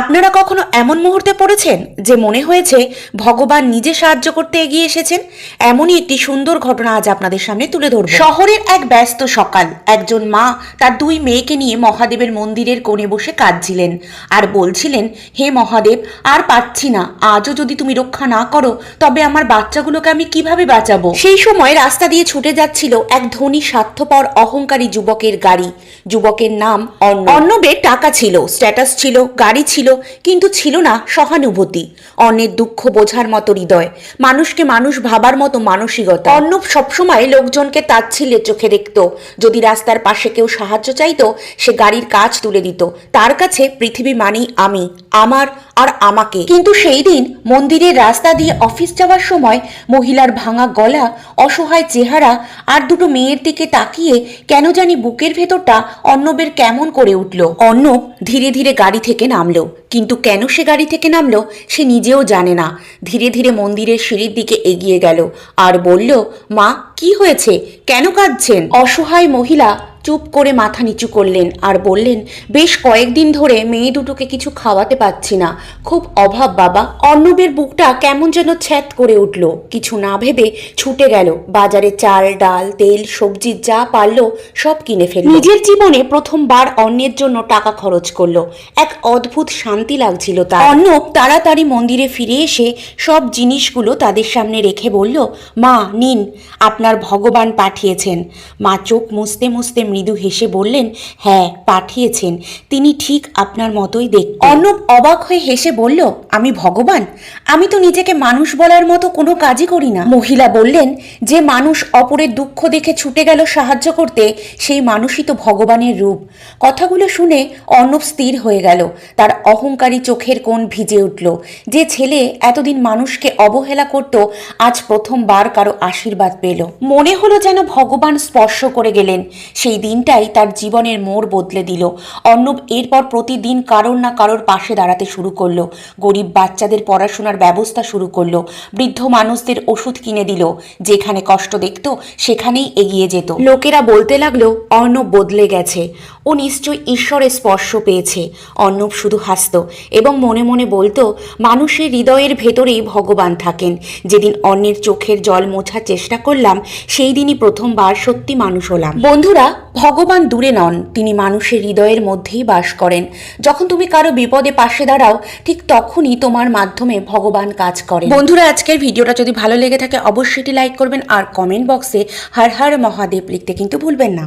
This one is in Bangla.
আপনারা কখনো এমন মুহূর্তে পড়েছেন যে মনে হয়েছে ভগবান নিজে সাহায্য করতে এগিয়ে এসেছেন? এমনই একটি সুন্দর ঘটনা আজ আপনাদের সামনে তুলে ধরব। শহরের এক ব্যস্ত সকাল, একজন মা তার দুই মেয়েকে নিয়ে মহাদেবের মন্দিরের কোণে বসে কাঁদছিলেন আর বলছিলেন, হে মহাদেব, আর পাচ্ছি না। আজও যদি তুমি রক্ষা না করো, তবে আমার বাচ্চাগুলোকে আমি কীভাবে বাঁচাবো? সেই সময় রাস্তা দিয়ে ছুটে যাচ্ছিল এক ধনী, স্বার্থপর, অহংকারী যুবকের গাড়ি। যুবকের নাম অর্ণব। অর্ণবের টাকা ছিল স্ট্যাটাস ছিল, গাড়ি ছিল কিন্তু ছিল না সহানুভূতি। অন্যের দুঃখ বোঝার মতো হৃদয়, মানুষকে মানুষ ভাবার মতো মানসিকতা। অর্ণব সবসময় লোকজনকে তাচ্ছিল্যের চোখে দেখত। যদি রাস্তার পাশে কেউ সাহায্য চাইতো, সে গাড়ির কাজ তুলে দিত। তার কাছে পৃথিবী মানেই আমি, আমার আর আমাকে। কিন্তু সেই দিন মন্দিরের রাস্তা দিয়ে অফিস যাওয়ার সময় মহিলার ভাঙা গলা, অসহায় চেহারা আর দুটো মেয়ের দিকে তাকিয়ে কেন জানি বুকের ভেতরটা অর্ণবের কেমন করে উঠল। অর্ণব ধীরে ধীরে গাড়ি থেকে নামলো। কিন্তু কেন সে গাড়ি থেকে নামলো, সে নিজেও জানে না। ধীরে ধীরে মন্দিরের সিঁড়ির দিকে এগিয়ে গেল। আর বলল, মা, কি হয়েছে? কেন কাঁদছেন? অসহায় মহিলা চুপ করে মাথা নিচু করলেন আর বললেন বেশ কয়েকদিন ধরে মেয়ে দুটোকে কিছু খাওয়াতে পাচ্ছি না। খুব অভাব বাবা। অর্ণবের বুকটা কেমন যেন ছ্যাত করে উঠল। কিছু না ভেবে ছুটে গেল। বাজারে চাল ডাল তেল সবজি যা পারল সব কিনে ফেলল। নিজের জীবনে প্রথমবার অন্যের জন্য টাকা খরচ করল। এক অদ্ভুত শান্তি লাগছিল তার। অর্ণব তাড়াতাড়ি মন্দিরে ফিরে এসে সব জিনিসগুলো তাদের সামনে রেখে বলল মা নিন। আপনার ভগবান পাঠিয়েছেন। মা চোখ মুছতে মুছতে মৃদু হেসে বললেন হ্যাঁ পাঠিয়েছেন। তিনি ঠিক আপনার মতোই দেখ অর্ণব অবাক হয়ে হেসে বলল, আমি ভগবান। আমি তো নিজেকে মানুষ বলার মতো কোনো কাজই করি না। মহিলা বললেন, যে মানুষ অপরের দুঃখ দেখে ছুটে গেল সাহায্য করতে, সেই মানুষই তো ভগবানের রূপ। কথাগুলো শুনে অর্ণব স্থির হয়ে গেল। তার অহংকারী চোখের কোণ ভিজে উঠল। যে ছেলে এতদিন মানুষকে অবহেলা করত, আজ প্রথমবার কারও আশীর্বাদ পেল। মনে হলো যেন ভগবান স্পর্শ করে গেলেন। সেই দিনটাই তার জীবনের মোড় বদলে দিল। অর্ণব এরপর প্রতিদিন কারোর না কারোর পাশে দাঁড়াতে শুরু করল। গরিব বাচ্চাদের পড়াশোনার ব্যবস্থা শুরু করল। বৃদ্ধ মানুষদের ওষুধ কিনে দিল। যেখানে কষ্ট দেখতো, সেখানেই এগিয়ে যেত। লোকেরা বলতে লাগল, অর্ণব বদলে গেছে। ও নিশ্চয়ই ঈশ্বরের স্পর্শ পেয়েছে। অর্ণব শুধু হাসত এবং মনে মনে বলতো, মানুষের হৃদয়ের ভেতরেই ভগবান থাকেন। যেদিন অন্যের চোখের জল মোছার চেষ্টা করলাম, সেই দিনই প্রথমবার সত্যি মানুষ হলাম। বন্ধুরা ভগবান দূরে নন, তিনি মানুষের হৃদয়ের মধ্যেই বাস করেন। যখন তুমি কারও বিপদে পাশে দাঁড়াও, ঠিক তখনই তোমার মাধ্যমে ভগবান কাজ করে বন্ধুরা, আজকের ভিডিওটা যদি ভালো লেগে থাকে, অবশ্যই লাইক করবেন আর কমেন্ট বক্সে হর হর মহাদেব লিখতে কিন্তু ভুলবেন না।